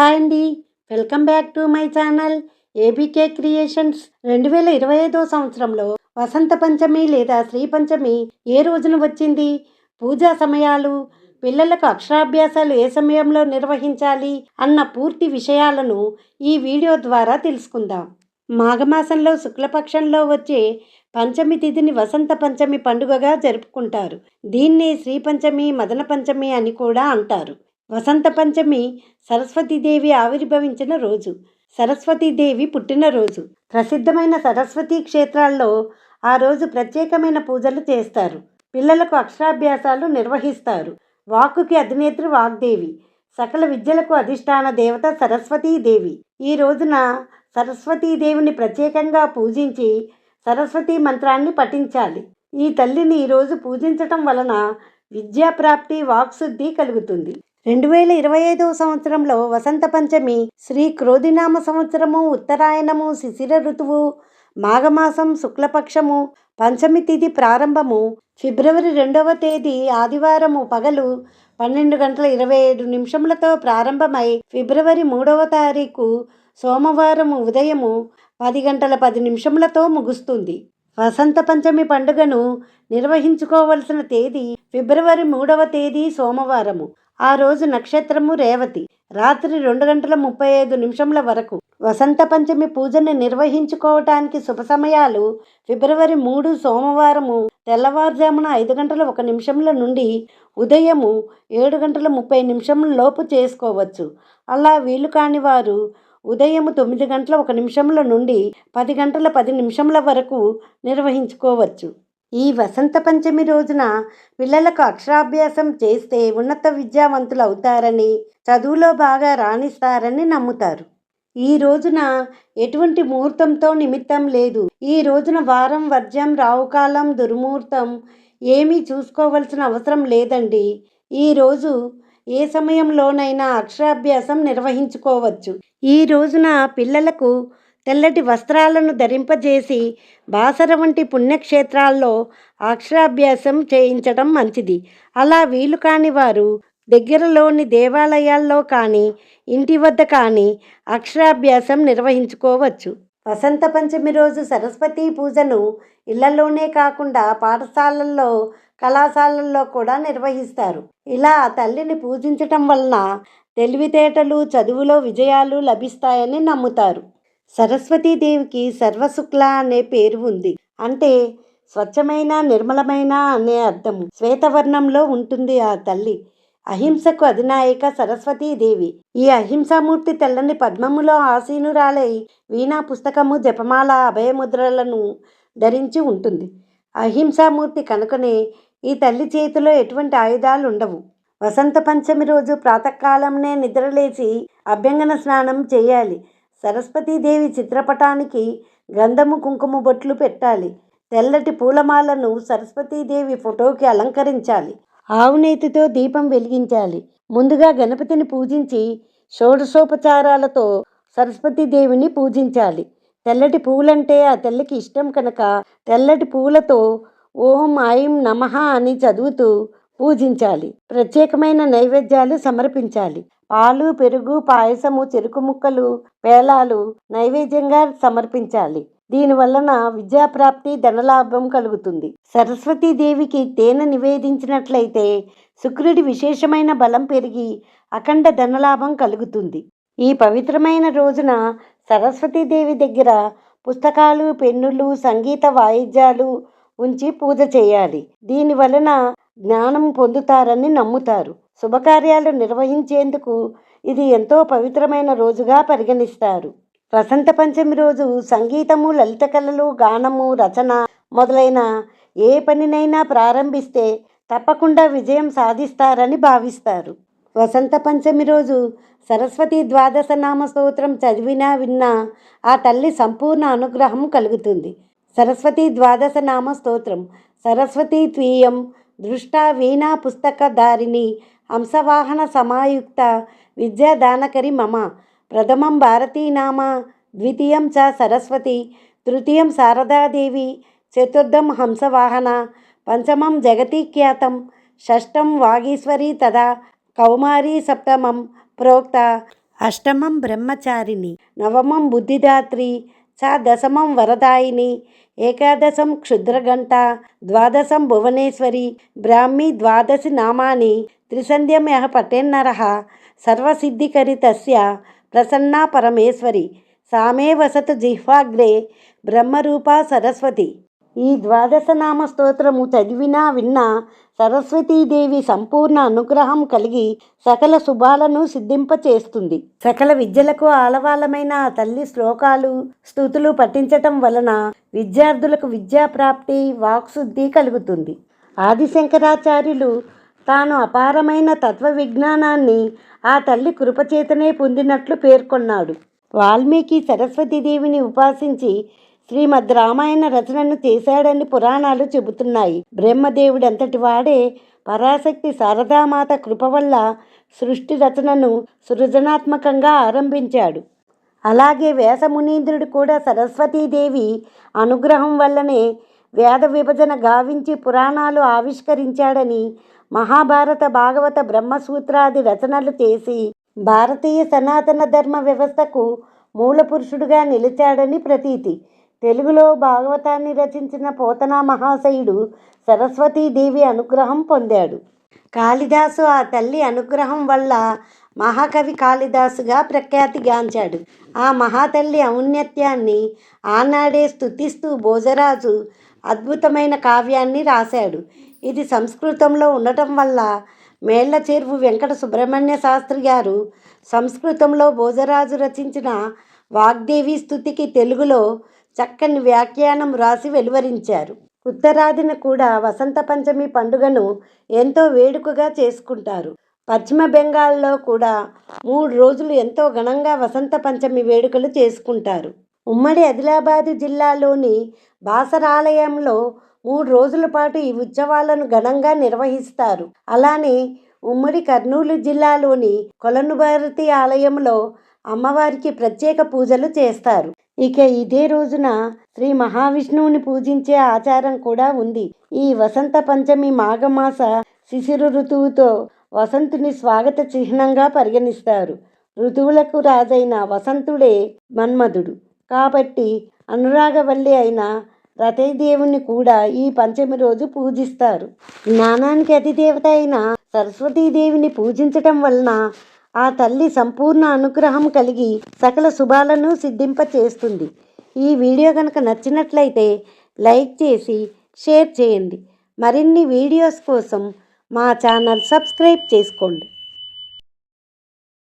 Hi అండి. Welcome back to my channel ABK creations. రెండు వేల ఇరవై ఐదో సంవత్సరంలో వసంత పంచమి లేదా శ్రీ పంచమి ఏ రోజున వచ్చింది? పూజా సమయాలు పిల్లలకు అక్షరాభ్యాసాలు ఏ సమయంలో నిర్వహించాలి అన్న పూర్తి విషయాలను ఈ వీడియో ద్వారా తెలుసుకుందాం. మాఘమాసంలో శుక్లపక్షంలో వచ్చే పంచమి తిథిని వసంత పంచమి పండుగగా జరుపుకుంటారు. దీన్నే శ్రీ పంచమి మదన పంచమి అని కూడా అంటారు. వసంత పంచమి సరస్వతీదేవి ఆవిర్భవించిన రోజు. సరస్వతీదేవి పుట్టినరోజు ప్రసిద్ధమైన సరస్వతీ క్షేత్రాల్లో ఆ రోజు ప్రత్యేకమైన పూజలు చేస్తారు. పిల్లలకు అక్షరాభ్యాసాలు నిర్వహిస్తారు. వాక్కుకి అధినేత్రి వాగ్దేవి. సకల విద్యలకు అధిష్టాన దేవత సరస్వతీదేవి ఈ రోజున సరస్వతీదేవిని ప్రత్యేకంగా పూజించి సరస్వతీ మంత్రాన్ని పఠించాలి. ఈ తల్లిని ఈరోజు పూజించటం వలన విద్యాప్రాప్తి వాక్శుద్ధి కలుగుతుంది. రెండు వేల ఇరవై ఐదవ సంవత్సరంలో వసంత పంచమి శ్రీ క్రోధినామ సంవత్సరము ఉత్తరాయణము శిశిర ఋతువు మాఘమాసం శుక్లపక్షము పంచమి తిథి ప్రారంభము ఫిబ్రవరి రెండవ తేదీ ఆదివారము పగలు పన్నెండు గంటల ఇరవై ఏడు నిమిషములతో ప్రారంభమై ఫిబ్రవరి మూడవ తారీఖు సోమవారం ఉదయము పది గంటల పది నిమిషములతో ముగుస్తుంది. వసంత పంచమి పండుగను నిర్వహించుకోవలసిన తేదీ ఫిబ్రవరి మూడవ తేదీ సోమవారము. ఆ రోజు నక్షత్రము రేవతి. రాత్రి రెండు గంటల ముప్పై ఐదు నిమిషముల వరకు వసంత పంచమి పూజను నిర్వహించుకోవటానికి శుభ సమయాలు ఫిబ్రవరి మూడు సోమవారము తెల్లవారుజామున ఐదు గంటల ఒక నిమిషముల నుండి ఉదయము ఏడు గంటల ముప్పై నిమిషముల లోపు చేసుకోవచ్చు. అలా వీలు కాని వారు ఉదయం తొమ్మిది గంటల ఒక నిమిషముల నుండి పది గంటల పది నిమిషముల వరకు నిర్వహించుకోవచ్చు. ఈ వసంత పంచమి రోజున పిల్లలకు అక్షరాభ్యాసం చేస్తే ఉన్నత విద్యావంతులు అవుతారని చదువులో బాగా రాణిస్తారని నమ్ముతారు. ఈ రోజున ఎటువంటి ముహూర్తంతో నిమిత్తం లేదు. ఈ రోజున వారం వర్జం రావుకాలం దుర్ముహూర్తం ఏమీ చూసుకోవలసిన అవసరం లేదండి. ఈరోజు ఏ సమయంలోనైనా అక్షరాభ్యాసం నిర్వహించుకోవచ్చు. ఈ రోజున పిల్లలకు తెల్లటి వస్త్రాలను ధరింపజేసి బాసర వంటి పుణ్యక్షేత్రాల్లో అక్షరాభ్యాసం చేయించడం మంచిది. అలా వీలు కాని వారు దగ్గరలోని దేవాలయాల్లో కానీ ఇంటి వద్ద కానీ అక్షరాభ్యాసం నిర్వహించుకోవచ్చు. వసంత పంచమి రోజు సరస్వతి పూజను ఇళ్ళలోనే కాకుండా పాఠశాలల్లో కళాశాలల్లో కూడా నిర్వహిస్తారు. ఇలా తల్లిని పూజించటం వలన తెలివితేటలు చదువులో విజయాలు లభిస్తాయని నమ్ముతారు. సరస్వతీదేవికి సర్వశుక్ల అనే పేరు ఉంది. అంటే స్వచ్ఛమైన నిర్మలమైన అనే అర్థము శ్వేతవర్ణంలో ఉంటుంది ఆ తల్లి. అహింసకు అధినాయక సరస్వతీదేవి. ఈ అహింసామూర్తి తెల్లని పద్మములో ఆసీనురాలై వీణా పుస్తకము జపమాల అభయముద్రలను ధరించి ఉంటుంది. అహింసామూర్తి కనుకనే ఈ తల్లి చేతిలో ఎటువంటి ఆయుధాలు ఉండవు వసంత పంచమి రోజు ప్రాతకాలంనే నిద్రలేచి అభ్యంగన స్నానం చేయాలి. సరస్వతీదేవి చిత్రపటానికి గంధము కుంకుమ బొట్లు పెట్టాలి. తెల్లటి పూలమాలను సరస్వతీదేవి ఫోటోకి అలంకరించాలి. ఆవునేతితో దీపం వెలిగించాలి. ముందుగా గణపతిని పూజించి షోడశోపచారాలతో సరస్వతీదేవిని పూజించాలి. తెల్లటి పువ్వులంటే ఆ తెల్లకి ఇష్టం కనుక తెల్లటి పువ్వులతో ఓం ఐం నమః అని చదువుతూ పూజించాలి. ప్రత్యేకమైన నైవేద్యాలు సమర్పించాలి. పాలు పెరుగు పాయసము చెరుకు ముక్కలు పేలాలు నైవేద్యంగా సమర్పించాలి. దీని వలన విద్యాప్రాప్తి ధనలాభం కలుగుతుంది. సరస్వతీదేవికి తేనె నివేదించినట్లయితే శుక్రుడి విశేషమైన బలం పెరిగి అఖండ ధనలాభం కలుగుతుంది. ఈ పవిత్రమైన రోజున సరస్వతీదేవి దగ్గర పుస్తకాలు పెన్నులు సంగీత వాయిద్యాలు ఉంచి పూజ చేయాలి. దీని వలన జ్ఞానం పొందుతారని నమ్ముతారు. శుభకార్యాలు నిర్వహించేందుకు ఇది ఎంతో పవిత్రమైన రోజుగా పరిగణిస్తారు. వసంత పంచమి రోజు సంగీతము లలిత కళలు గానము రచన మొదలైన ఏ పనినైనా ప్రారంభిస్తే తప్పకుండా విజయం సాధిస్తారని భావిస్తారు. వసంత పంచమి రోజు సరస్వతి ద్వాదశ నామ స్తోత్రం చదివినా విన్నా ఆ తల్లి సంపూర్ణ అనుగ్రహం కలుగుతుంది. సరస్వతి ద్వాదశ నామ స్తోత్రం సరస్వతి త్వీయం దృష్టా వీణా పుస్తకధారిణి హంసవాహన సమాయుక్త విద్యాదానకరి మమ. ప్రథమం భారతీనామ ద్వితీయం చ సరస్వతి తృతీయం శారదాదేవి చతుర్థం హంసవాహన పంచమం జగతీఖ్యాతం షష్టం వాగీశ్వరి తదా కౌమారీ సప్తమం ప్రోక్త అష్టమం బ్రహ్మచారిణి నవమం బుద్ధిదాత్రి చ దశమం వరదాయిని ఏకాదశం క్షుద్రగంట ద్వాదశం భువనేశ్వరి బ్రాహ్మీ ద్వాదశి నామాని త్రిసంధ్యం యః పఠేన్నరः సర్వసిద్ధికరి తస్య ప్రసన్నా పరమేశ్వరి సామే వసత జిహ్వాగ్రే బ్రహ్మరూపా సరస్వతి ఈ ద్వాదశనామ స్తోత్రము చదివినా విన్నా సరస్వతీదేవి సంపూర్ణ అనుగ్రహం కలిగి సకల శుభాలను సిద్ధింపచేస్తుంది. సకల విద్యలకు ఆలవాలమైన ఆ తల్లి శ్లోకాలు స్థుతులు పఠించటం వలన విద్యార్థులకు విద్యాప్రాప్తి వాక్శుద్ధి కలుగుతుంది. ఆదిశంకరాచార్యులు తాను అపారమైన తత్వ విజ్ఞానాన్ని ఆ తల్లి కృపచేతనే పొందినట్లు పేర్కొన్నాడు. వాల్మీకి సరస్వతీదేవిని ఉపాసించి శ్రీమద్ రామాయణ రచనను చేశాడని పురాణాలు చెబుతున్నాయి. బ్రహ్మదేవుడంతటి వాడే పరాశక్తి శారదామాత కృప వల్ల సృష్టి రచనను సృజనాత్మకంగా ఆరంభించాడు. అలాగే వ్యాసమునీంద్రుడు కూడా సరస్వతీదేవి అనుగ్రహం వల్లనే వేద విభజన గావించి పురాణాలు ఆవిష్కరించాడని మహాభారత భాగవత బ్రహ్మసూత్రాది రచనలు చేసి భారతీయ సనాతన ధర్మ వ్యవస్థకు మూలపురుషుడుగా నిలిచాడని ప్రతీతి. తెలుగులో భాగవతాన్ని రచించిన పోతనా మహాశయుడు సరస్వతీదేవి అనుగ్రహం పొందాడు. కాళిదాసు ఆ తల్లి అనుగ్రహం వల్ల మహాకవి కాళిదాసుగా ప్రఖ్యాతిగాంచాడు ఆ మహాతల్లి ఔన్నత్యాన్ని ఆనాడే స్తుతిస్తూ భోజరాజు అద్భుతమైన కావ్యాన్ని రాశాడు. ఇది సంస్కృతంలో ఉండటం వల్ల మేళ్ళ వెంకట సుబ్రహ్మణ్య శాస్త్రి గారు సంస్కృతంలో భోజరాజు రచించిన వాగ్దేవి స్థుతికి తెలుగులో చక్కని వ్యాఖ్యానం రాసి వెలువరించారు. ఉత్తరాదిన కూడా వసంత పంచమి పండుగను ఎంతో వేడుకగా చేసుకుంటారు. పశ్చిమ బెంగాల్లో కూడా మూడు రోజులు ఎంతో ఘనంగా వసంత పంచమి వేడుకలు చేసుకుంటారు. ఉమ్మడి ఆదిలాబాదు జిల్లాలోని బాసరాలయంలో మూడు రోజుల పాటు ఈ ఉత్సవాలను ఘనంగా నిర్వహిస్తారు. అలానే ఉమ్మడి కర్నూలు జిల్లాలోని కొలనుభారతి ఆలయంలో అమ్మవారికి ప్రత్యేక పూజలు చేస్తారు. ఇక ఇదే రోజున శ్రీ మహావిష్ణువుని పూజించే ఆచారం కూడా ఉంది. ఈ వసంత పంచమి మాఘమాస శిశిర ఋతువుతో వసంతుని స్వాగత చిహ్నంగా పరిగణిస్తారు. ఋతువులకు రాజైన వసంతుడే మన్మధుడు. కాబట్టి అనురాగవల్లి అయిన రతయ్యదేవుని కూడా ఈ పంచమి రోజు పూజిస్తారు. జ్ఞానానికి అతిదేవత అయిన సరస్వతీదేవిని పూజించటం వలన ఆ తల్లి సంపూర్ణ అనుగ్రహం కలిగి సకల శుభాలను సిద్ధింపచేస్తుంది. ఈ వీడియో కనుక నచ్చినట్లయితే లైక్ చేసి షేర్ చేయండి. మరిన్ని వీడియోస్ కోసం మా ఛానల్ సబ్స్క్రైబ్ చేసుకోండి.